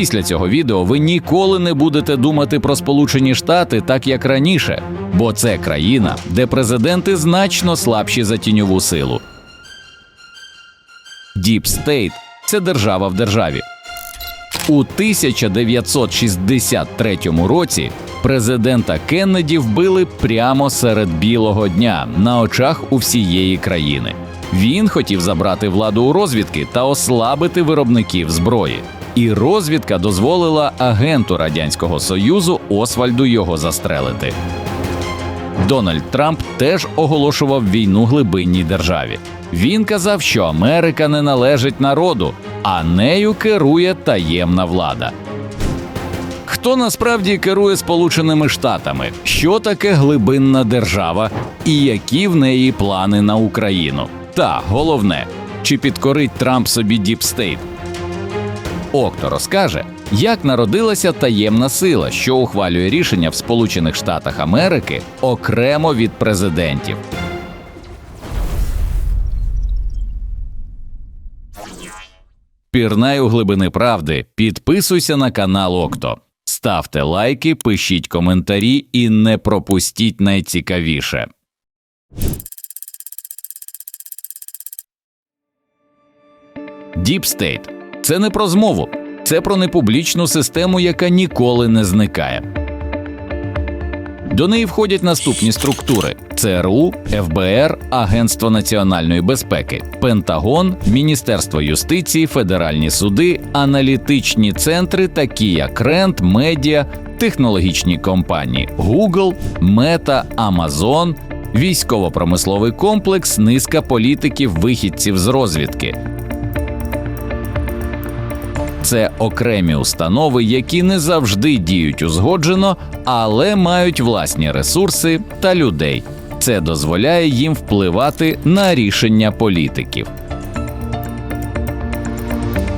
Після цього відео ви ніколи не будете думати про Сполучені Штати так, як раніше, бо це країна, де президенти значно слабші за тіньову силу. State – це держава в державі. У 1963 році президента Кеннеді вбили прямо серед білого дня на очах у всієї країни. Він хотів забрати владу у розвідки та ослабити виробників зброї. І розвідка дозволила агенту радянського союзу Освальду його застрелити. Дональд Трамп теж оголошував війну глибинній державі. Він казав, що Америка не належить народу, а нею керує таємна влада. Хто насправді керує Сполученими Штатами? Що таке глибинна держава і які в неї плани на Україну? Та головне, чи підкорить Трамп собі Діпстейт? Окто розкаже, як народилася таємна сила, що ухвалює рішення в Сполучених Штатах Америки окремо від президентів. Пірнай у глибини правди. Підписуйся на канал Окто. Ставте лайки, пишіть коментарі і не пропустіть найцікавіше. Deep State – це не про змову, це про непублічну систему, яка ніколи не зникає. До неї входять наступні структури: ЦРУ, ФБР, Агентство національної безпеки, Пентагон, Міністерство юстиції, федеральні суди, аналітичні центри, такі як Рент, Медіа, технологічні компанії Google, Meta, Amazon, військово-промисловий комплекс, низка політиків, вихідців з розвідки. Це окремі установи, які не завжди діють узгоджено, але мають власні ресурси та людей. Це дозволяє їм впливати на рішення політиків.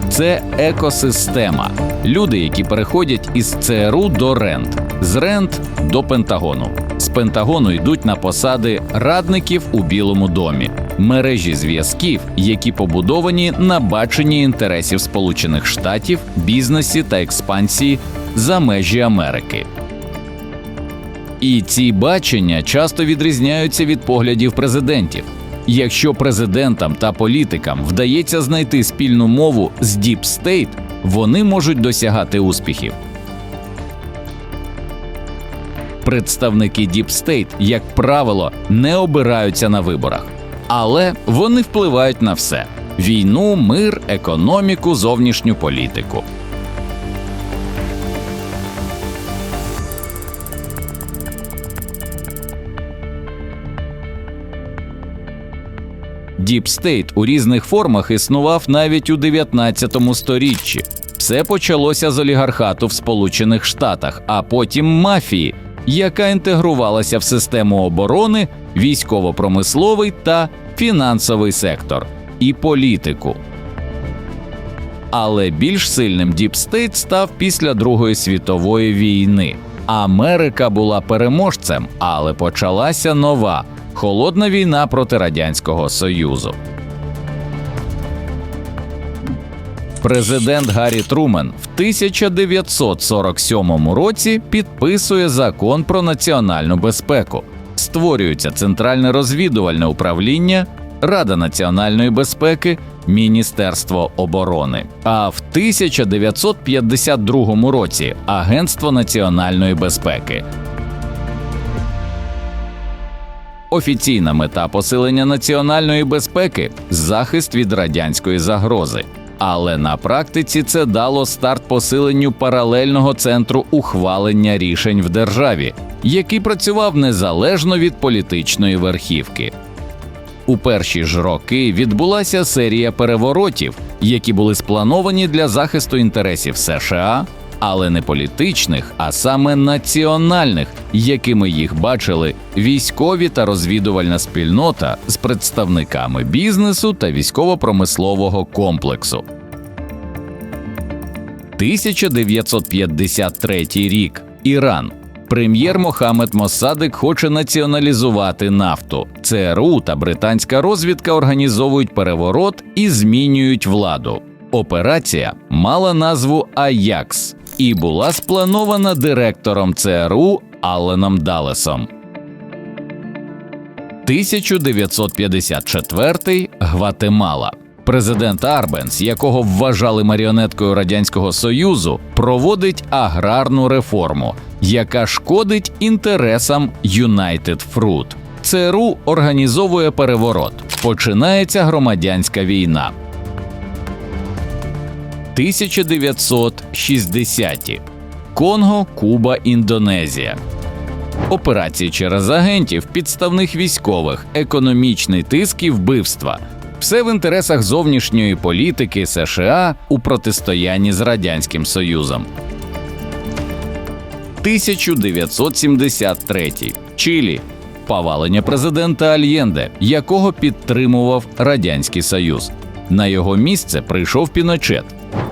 Це екосистема. Люди, які переходять із ЦРУ до РЕНД, з РЕНД до Пентагону. З Пентагону йдуть на посади радників у Білому домі, мережі зв'язків, які побудовані на баченні інтересів Сполучених Штатів, бізнесі та експансії за межі Америки. І ці бачення часто відрізняються від поглядів президентів. Якщо президентам та політикам вдається знайти спільну мову з Deep State, вони можуть досягати успіхів. Представники Deep State, як правило, не обираються на виборах, але вони впливають на все: війну, мир, економіку, зовнішню політику. State у різних формах існував навіть у 19 сторіччі. Все почалося з олігархату в Сполучених Штатах, а потім мафії, яка інтегрувалася в систему оборони, військово-промисловий та фінансовий сектор і політику. Але більш сильним State став після Другої світової війни. Америка була переможцем, але почалася нова холодна війна проти Радянського Союзу. Президент Гаррі Трумен в 1947 році підписує закон про національну безпеку. Створюється Центральне розвідувальне управління, Рада національної безпеки, Міністерство оборони. А в 1952 році Агентство національної безпеки. Офіційна мета посилення національної безпеки захист від радянської загрози. Але на практиці це дало старт посиленню паралельного центру ухвалення рішень в державі, який працював незалежно від політичної верхівки. У перші ж роки відбулася серія переворотів, які були сплановані для захисту інтересів США, але не політичних, а саме національних, якими їх бачили військові та розвідувальна спільнота з представниками бізнесу та військово-промислового комплексу. 1953 рік Іран. Прем'єр Мохамед Мосадик хоче націоналізувати нафту. ЦРУ та британська розвідка організовують переворот і змінюють владу. Операція мала назву Аякс і була спланована директором ЦРУ Алленом Далесом. 1954 Гватемала. Президент Арбенс, якого вважали маріонеткою Радянського Союзу, проводить аграрну реформу, яка шкодить інтересам United Fruit. ЦРУ організовує переворот. Починається громадянська війна. 1960-ті. Конго, Куба, Індонезія. Операції через агентів, підставних військових, економічний тиск і вбивства. Все в інтересах зовнішньої політики США у протистоянні з Радянським Союзом. 1973. Чилі. Повалення президента Альєнде, якого підтримував Радянський Союз. На його місце прийшов Піночет.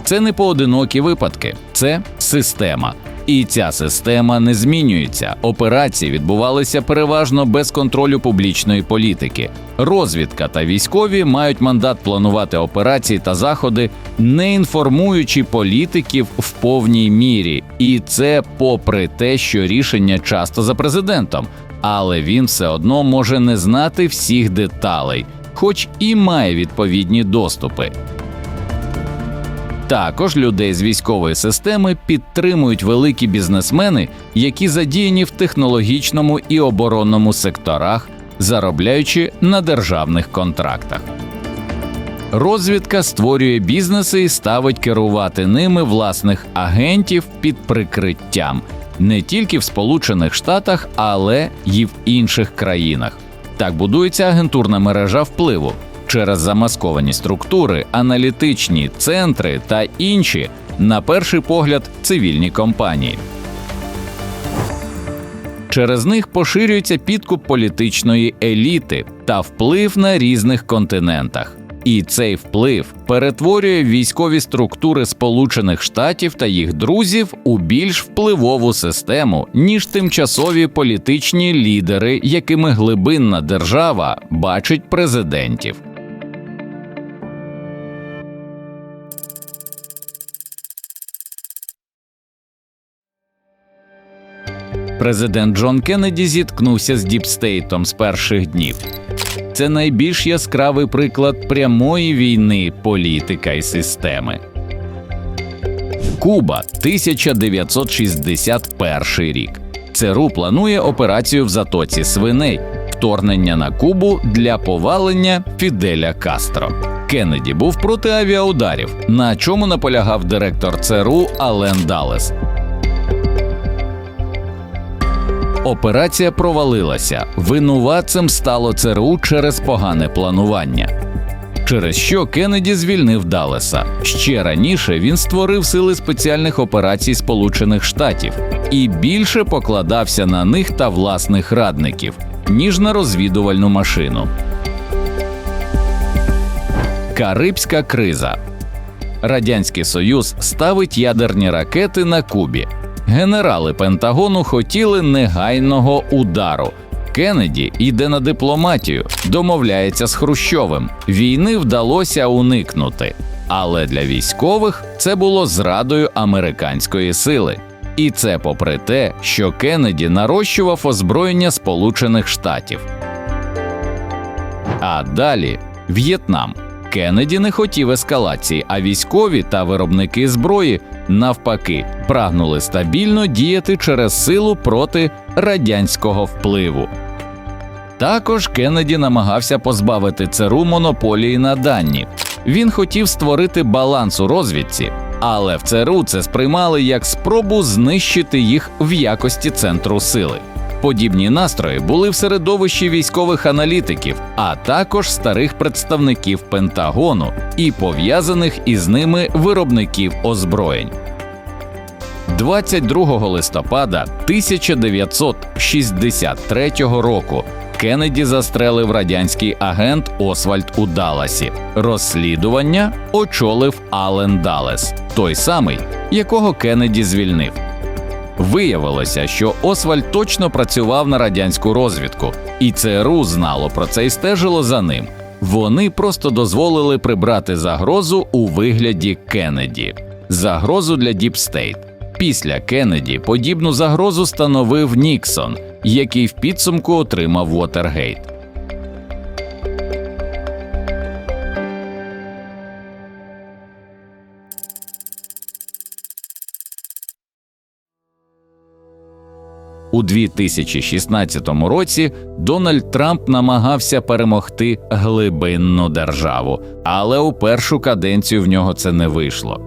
Це не поодинокі випадки, це система. І ця система не змінюється. Операції відбувалися переважно без контролю публічної політики. Розвідка та військові мають мандат планувати операції та заходи, не інформуючи політиків в повній мірі. І це попри те, що рішення часто за президентом, але він все одно може не знати всіх деталей, хоч і має відповідні доступи. Також людей з військової системи підтримують великі бізнесмени, які задіяні в технологічному і оборонному секторах, заробляючи на державних контрактах. Розвідка створює бізнеси і ставить керувати ними власних агентів під прикриттям не тільки в Сполучених Штатах, але й в інших країнах. Так будується агентурна мережа впливу через замасковані структури, аналітичні центри та інші, на перший погляд, цивільні компанії. Через них поширюється підкуп політичної еліти та вплив на різних континентах. І цей вплив перетворює військові структури Сполучених Штатів та їх друзів у більш впливову систему, ніж тимчасові політичні лідери, якими глибинна держава бачить президентів. Президент Джон Кеннеді зіткнувся з Діпстейтом з перших днів. Це найбільш яскравий приклад прямої війни політика і системи. Куба 1961 рік. ЦРУ планує операцію в затоці свиней, вторгнення на Кубу для повалення Фіделя Кастро. Кеннеді був проти авіаударів, на чому наполягав директор ЦРУ Ален Далес. Операція провалилася. Винуватцем стало ЦРУ через погане планування. Через що Кеннеді звільнив Далеса. Ще раніше він створив сили спеціальних операцій Сполучених Штатів і більше покладався на них та власних радників, ніж на розвідувальну машину. Карибська криза. Радянський Союз ставить ядерні ракети на Кубі. Генерали Пентагону хотіли негайного удару. Кеннеді йде на дипломатію, домовляється з Хрущовим. Війни вдалося уникнути, але для військових це було зрадою американської сили. І це попри те, що Кеннеді нарощував озброєння Сполучених Штатів. А далі В'єтнам. Кеннеді не хотів ескалації, а військові та виробники зброї навпаки прагнули стабільно діяти через силу проти радянського впливу. Також Кеннеді намагався позбавити ЦРУ монополії на дані. Він хотів створити баланс у розвідці, але в ЦРУ це сприймали як спробу знищити їх в якості центру сили. Подібні настрої були в середовищі військових аналітиків, а також старих представників Пентагону і пов'язаних із ними виробників озброєнь. 22 листопада 1963 року Кеннеді застрелив радянський агент Освальд у Далласі. Розслідування очолив Ален Далес, той самий, якого Кеннеді звільнив. Виявилося, що Освальд точно працював на радянську розвідку, і ЦРУ знало про це і стежило за ним. Вони просто дозволили прибрати загрозу у вигляді Кеннеді, загрозу для Діпстейт. Після Кеннеді подібну загрозу становив Ніксон, який в підсумку отримав Вотергейт. У 2016 році Дональд Трамп намагався перемогти глибинну державу, але у першу каденцію в нього це не вийшло.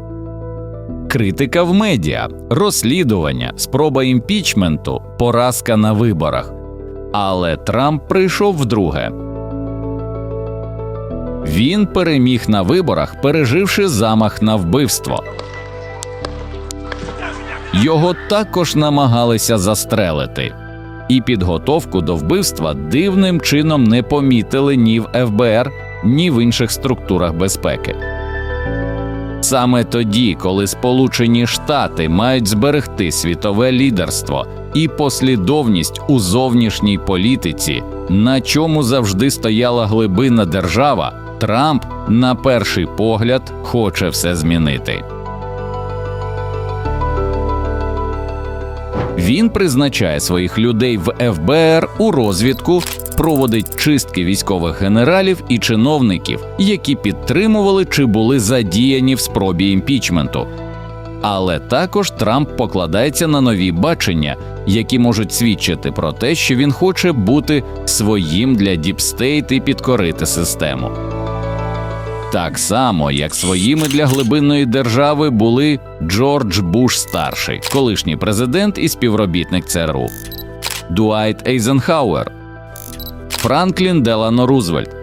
Критика в медіа, розслідування, спроба імпічменту, поразка на виборах. Але Трамп прийшов вдруге. Він переміг на виборах, переживши замах на вбивство. Його також намагалися застрелити, і підготовку до вбивства дивним чином не помітили ні в ФБР, ні в інших структурах безпеки. Саме тоді, коли Сполучені Штати мають зберегти світове лідерство і послідовність у зовнішній політиці, на чому завжди стояла глибинна держава, Трамп на перший погляд хоче все змінити. Він призначає своїх людей в ФБР у розвідку, проводить чистки військових генералів і чиновників, які підтримували чи були задіяні в спробі імпічменту. Але також Трамп покладається на нові бачення, які можуть свідчити про те, що він хоче бути своїм для діпстейт і підкорити систему. Так само, як своїми для глибинної держави були Джордж Буш старший, колишній президент і співробітник ЦРУ, Дуайт Ейзенхауер, Франклін Делано Рузвельт.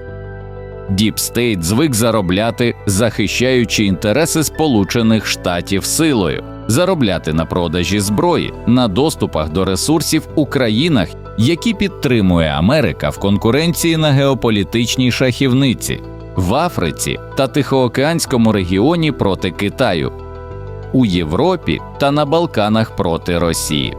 Діпстейт звик заробляти, захищаючи інтереси Сполучених Штатів силою, заробляти на продажі зброї, на доступах до ресурсів у країнах, які підтримує Америка в конкуренції на геополітичній шахівниці в Африці та Тихоокеанському регіоні проти Китаю, у Європі та на Балканах проти Росії.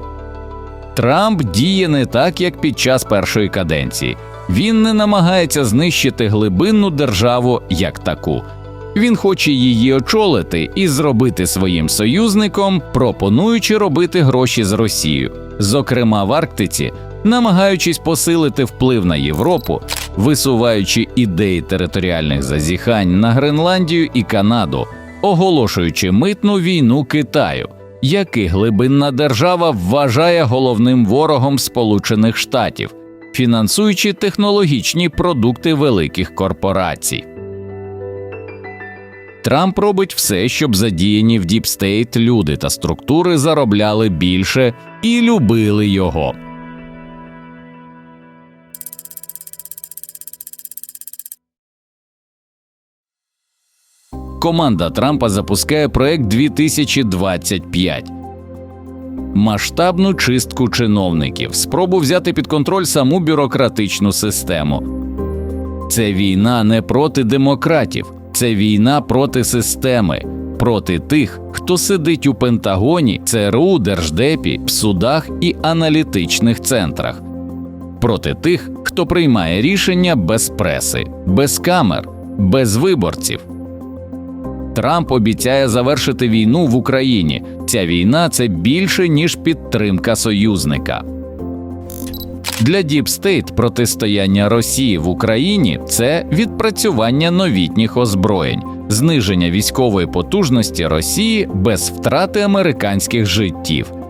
Трамп діє не так, як під час першої каденції. Він не намагається знищити глибинну державу як таку. Він хоче її очолити і зробити своїм союзником, пропонуючи робити гроші з Росією, зокрема в Арктиці, намагаючись посилити вплив на Європу, висуваючи ідеї територіальних зазіхань на Гренландію і Канаду, оголошуючи митну війну Китаю, який глибинна держава вважає головним ворогом Сполучених Штатів, фінансуючи технологічні продукти великих корпорацій. Трамп робить все, щоб задіяні в Діпстейт люди та структури заробляли більше і любили його. Команда Трампа запускає проект 2025. Масштабну чистку чиновників, спробу взяти під контроль саму бюрократичну систему. Це війна не проти демократів, це війна проти системи, проти тих, хто сидить у Пентагоні, ЦРУ, Держдепі, в судах і аналітичних центрах, проти тих, хто приймає рішення без преси, без камер, без виборців. Трамп обіцяє завершити війну в Україні. Ця війна це більше ніж підтримка союзника. Для Діпстейт протистояння Росії в Україні це відпрацювання новітніх озброєнь, зниження військової потужності Росії без втрати американських життів.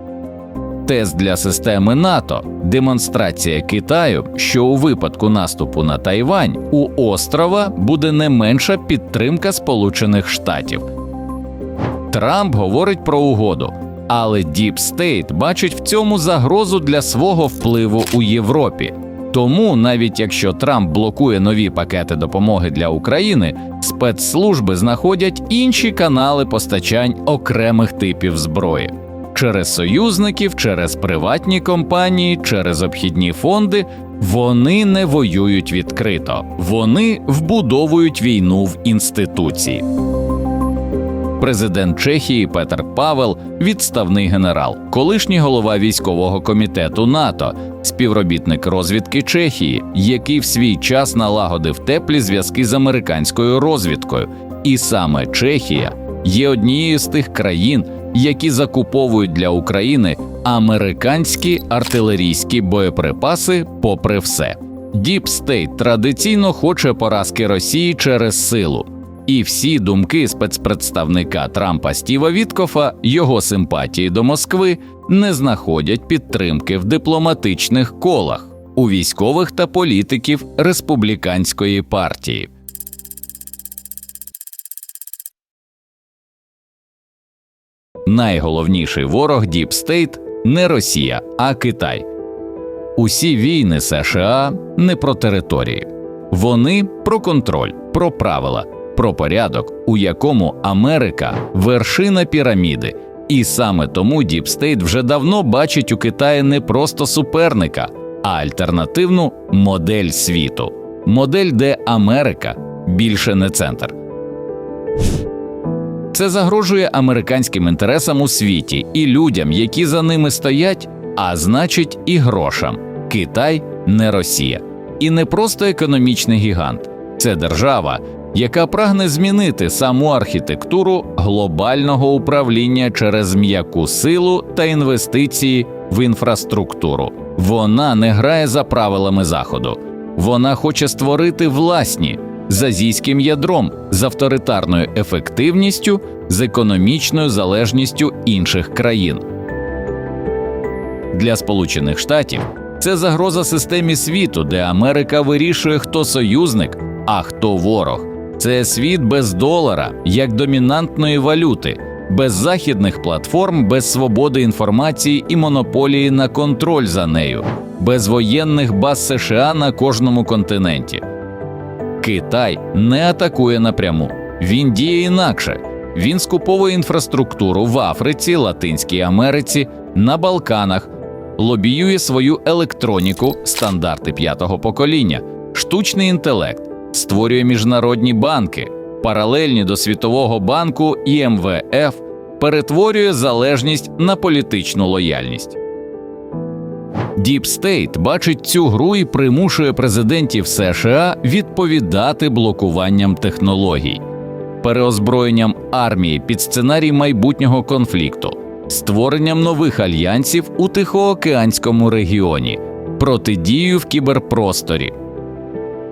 Тест для системи НАТО, демонстрація Китаю, що у випадку наступу на Тайвань у острова буде не менша підтримка Сполучених Штатів. Трамп говорить про угоду, але Deep State бачить в цьому загрозу для свого впливу у Європі. Тому, навіть якщо Трамп блокує нові пакети допомоги для України, спецслужби знаходять інші канали постачань окремих типів зброї через союзників, через приватні компанії, через обхідні фонди. Вони не воюють відкрито, вони вбудовують війну в інституції. Президент Чехії Петер Павел, відставний генерал, колишній голова військового комітету НАТО, співробітник розвідки Чехії, який в свій час налагодив теплі зв'язки з американською розвідкою. І саме Чехія є однією з тих країн, які закуповують для України американські артилерійські боєприпаси, попри все. Діп Стейт традиційно хоче поразки Росії через силу. І всі думки спецпредставника Трампа Стіва Віткофа, його симпатії до Москви не знаходять підтримки в дипломатичних колах у військових та політиків республіканської партії. Найголовніший ворог Діп Стейт не Росія, а Китай. Усі війни США не про території, вони про контроль, про правила, про порядок, у якому Америка вершина піраміди, і саме тому Діп Стейт вже давно бачить у Китаї не просто суперника, а альтернативну модель світу, модель, де Америка більше не центр. Це загрожує американським інтересам у світі і людям, які за ними стоять, а значить, і грошам. Китай не Росія, і не просто економічний гігант, це держава, яка прагне змінити саму архітектуру глобального управління через м'яку силу та інвестиції в інфраструктуру. Вона не грає за правилами заходу, вона хоче створити власні з азійським ядром, з авторитарною ефективністю, з економічною залежністю інших країн. Для Сполучених Штатів це загроза системі світу, де Америка вирішує, хто союзник, а хто ворог. Це світ без долара як домінантної валюти, без західних платформ, без свободи інформації і монополії на контроль за нею, без воєнних баз США на кожному континенті. Китай не атакує напряму, він діє інакше. Він скуповує інфраструктуру в Африці, Латинській Америці, на Балканах, лобіює свою електроніку, стандарти п'ятого покоління, штучний інтелект, створює міжнародні банки, паралельні до Світового банку і МВФ, перетворює залежність на політичну лояльність. Діп Стейт бачить цю гру і примушує президентів США відповідати блокуванням технологій, переозброєнням армії під сценарій майбутнього конфлікту, створенням нових альянсів у Тихоокеанському регіоні, протидію в кіберпросторі.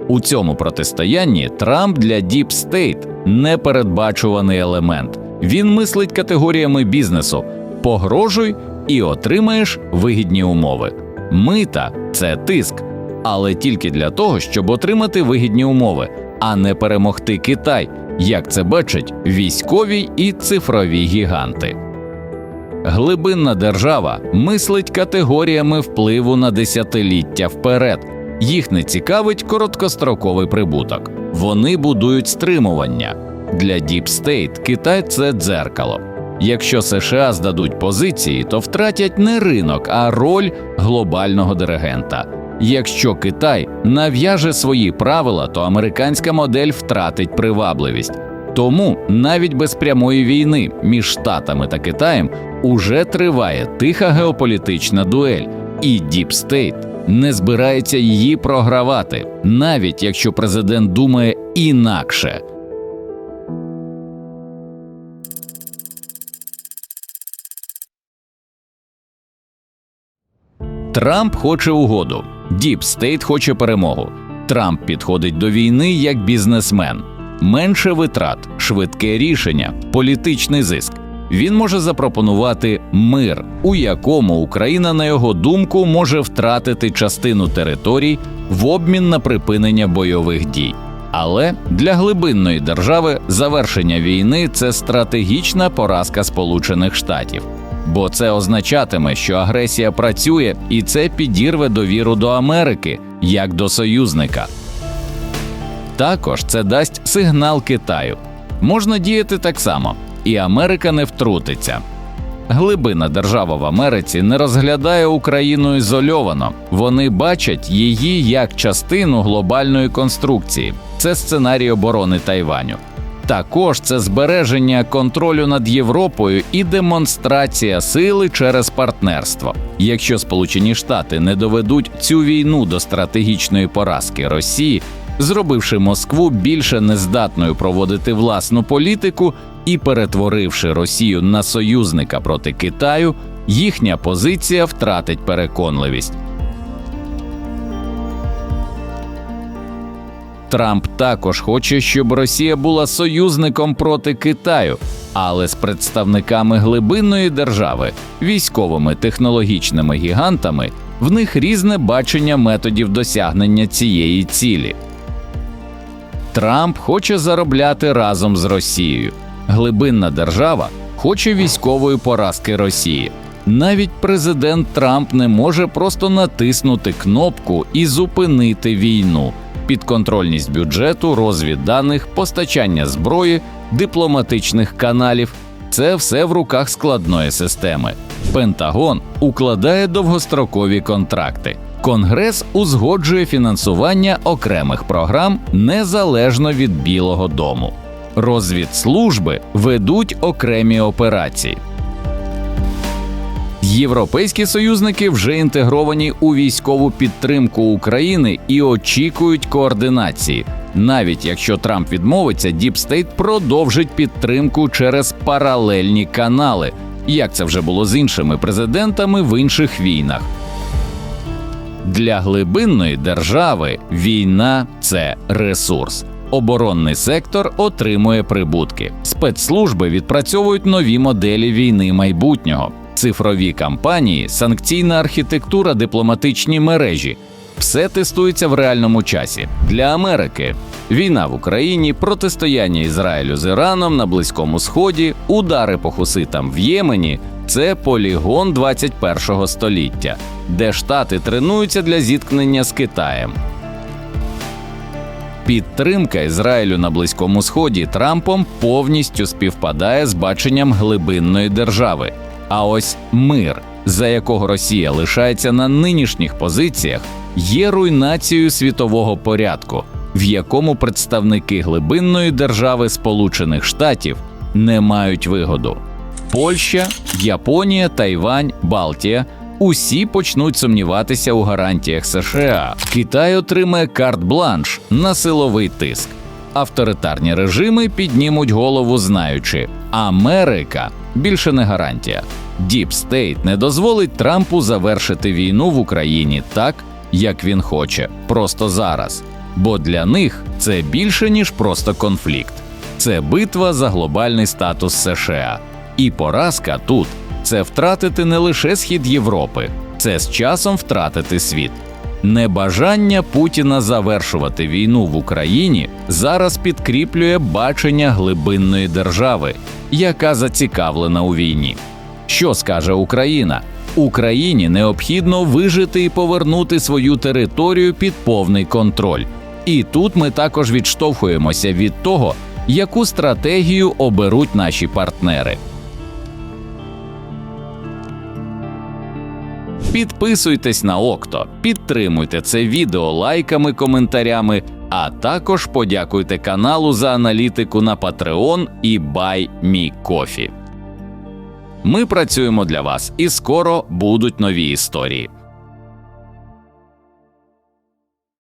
У цьому протистоянні Трамп для Діп Стейт непередбачуваний елемент. Він мислить категоріями бізнесу: погрожуй і отримаєш вигідні умови. Мита це тиск, але тільки для того, щоб отримати вигідні умови, а не перемогти Китай, як це бачать військові і цифрові гіганти. Глибинна держава мислить категоріями впливу на десятиліття вперед. Їх не цікавить короткостроковий прибуток. Вони будують стримування. Для State Китай це дзеркало. Якщо США здадуть позиції, то втратять не ринок, а роль глобального диригента. Якщо Китай нав'яже свої правила, то американська модель втратить привабливість. Тому навіть без прямої війни між Штатами та Китаєм уже триває тиха геополітична дуель, і State не збирається її програвати, навіть якщо президент думає інакше. Трамп хоче угоду, Діп Стейт хоче перемогу. Трамп підходить до війни як бізнесмен, менше витрат, швидке рішення, політичний зиск. Він може запропонувати мир, у якому Україна, на його думку, може втратити частину територій в обмін на припинення бойових дій. Але для глибинної держави завершення війни це стратегічна поразка Сполучених Штатів, бо це означатиме, що агресія працює, і це підірве довіру до Америки як до союзника. Також це дасть сигнал Китаю. Можна діяти так само, і Америка не втрутиться. Глибина держава в Америці не розглядає Україну ізольовано. Вони бачать її як частину глобальної конструкції. Це сценарій оборони Тайваню. Також це збереження контролю над Європою і демонстрація сили через партнерство. Якщо Сполучені Штати не доведуть цю війну до стратегічної поразки Росії, зробивши Москву більше нездатною проводити власну політику і перетворивши Росію на союзника проти Китаю, їхня позиція втратить переконливість. Трамп також хоче, щоб Росія була союзником проти Китаю, але з представниками глибинної держави, військовими технологічними гігантами, в них різне бачення методів досягнення цієї цілі. Трамп хоче заробляти разом з Росією. Глибинна держава хоче військової поразки Росії. Навіть президент Трамп не може просто натиснути кнопку і зупинити війну. Підконтрольність бюджету, розвідданих, постачання зброї, дипломатичних каналів це все в руках складної системи. Пентагон укладає довгострокові контракти. Конгрес узгоджує фінансування окремих програм незалежно від Білого Дому. Розвідслужби ведуть окремі операції. Європейські союзники вже інтегровані у військову підтримку України і очікують координації. Навіть якщо Трамп відмовиться, Діпстейт продовжить підтримку через паралельні канали, як це вже було з іншими президентами в інших війнах. Для глибинної держави війна це ресурс. Оборонний сектор отримує прибутки. Спецслужби відпрацьовують нові моделі війни майбутнього, цифрові кампанії, санкційна архітектура, дипломатичні мережі. Все тестується в реальному часі. Для Америки війна в Україні, протистояння Ізраїлю з Іраном на Близькому Сході, удари по хуситам в Ємені це полігон 21-го століття, де штати тренуються для зіткнення з Китаєм. Підтримка Ізраїлю на Близькому Сході Трампом повністю співпадає з баченням глибинної держави. А ось мир, за якого Росія лишається на нинішніх позиціях, є руйнацією світового порядку, в якому представники глибинної держави Сполучених Штатів не мають вигоду. Польща, Японія, Тайвань, Балтія усі почнуть сумніватися у гарантіях США. Китай отримає карт-бланш на силовий тиск. Авторитарні режими піднімуть голову, знаючи, Америка більше не гарантія. Діп Стейт не дозволить Трампу завершити війну в Україні так, як він хоче, просто зараз. Бо для них це більше ніж просто конфлікт. Це битва за глобальний статус США. І поразка тут це втратити не лише схід Європи, це з часом втратити світ. Небажання Путіна завершувати війну в Україні зараз підкріплює бачення глибинної держави, яка зацікавлена у війні. Що скаже Україна? Україні необхідно вижити і повернути свою територію під повний контроль. І тут ми також відштовхуємося від того, яку стратегію оберуть наші партнери. Підписуйтесь на Окто, підтримуйте це відео лайками, коментарями, а також подякуйте каналу за аналітику на Patreon і BuyMeCoffee. Ми працюємо для вас і скоро будуть нові історії.